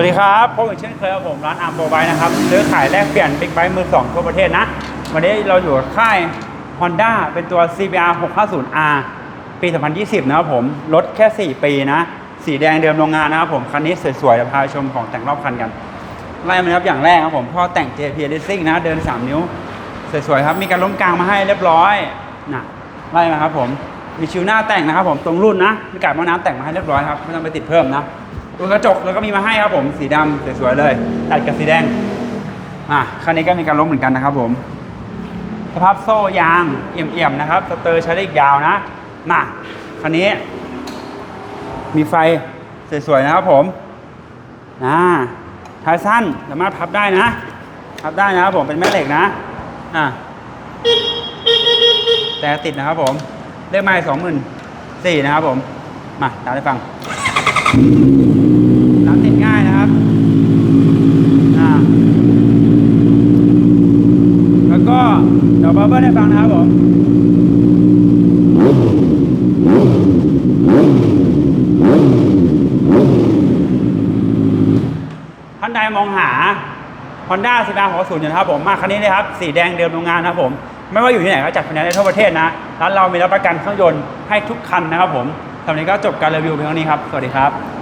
วัสดีครับพบกันเช่นเคยกับผมร้านอาร์มโบไบนะครับซื้อขายแลกเปลี่ยนบิ๊กไบค์มือสองทั่วประเทศนะ วันนี้เราอยู่กับค่าย Honda เป็นตัว CBR 650R ปี 2020 นะครับผม รถแค่ 4 ปีนะ สีแดงเดิมโรงงานนะครับผม คันนี้สวยๆจะพาชมของแต่งรอบคันกันไล่มาครับอย่างแรกครับผมพ่อแต่ง JP Racing นะ เดิน 3 นิ้ว สวยๆครับ มีการล้มกลางมาให้เรียบร้อยนะไล่มาครับผมมีชิวหน้าแต่งนะครับผมตรงรุ่นนะมีกาดมะน้ำแต่งมาให้เรียบร้อยครับไม่ต้องไปติดเพิ่มนะ ตัวกระจกแล้วก็มีมาให้ครับผมสีดำสวยๆเลย ตัดกับสีแดงอะคันนี้ก็มีการล้มเหมือนกันนะครับผม สภาพโซ่ยางเอี่ยมๆนะครับสเตอร์ใช้ได้อีกยาวนะมาคันนี้ มีไฟสวยๆนะครับผมนะท้ายสั้นสามารถพับได้นะ พับได้นะครับผมเป็นแม่เหล็กนะอะแต่ติดนะครับผมเลขไม้สองหมื่นสี่นะครับผม มาตามให้ฟัง ร้านติดง่ายนะครับ แล้วก็เดี๋ยวบับเบิ้ลให้ฟังนะครับผมท่านใดมองหา Honda c b r 6 0อยู่นะครับผมมาคันนี้เลยครับ สีแดงเดิมโรงงานนะครับผม ไม่ว่าอยู่ที่ไหนก็จัดไฟแนนซ์ได้ทั่วประเทศนะ ร้านเรามีรับประกันเครื่องยนต์ให้ทุกคันนะครับผม สำหรับวันนี้ก็จบการรีวิวเพียงเท่านี้ครับ สวัสดีครับ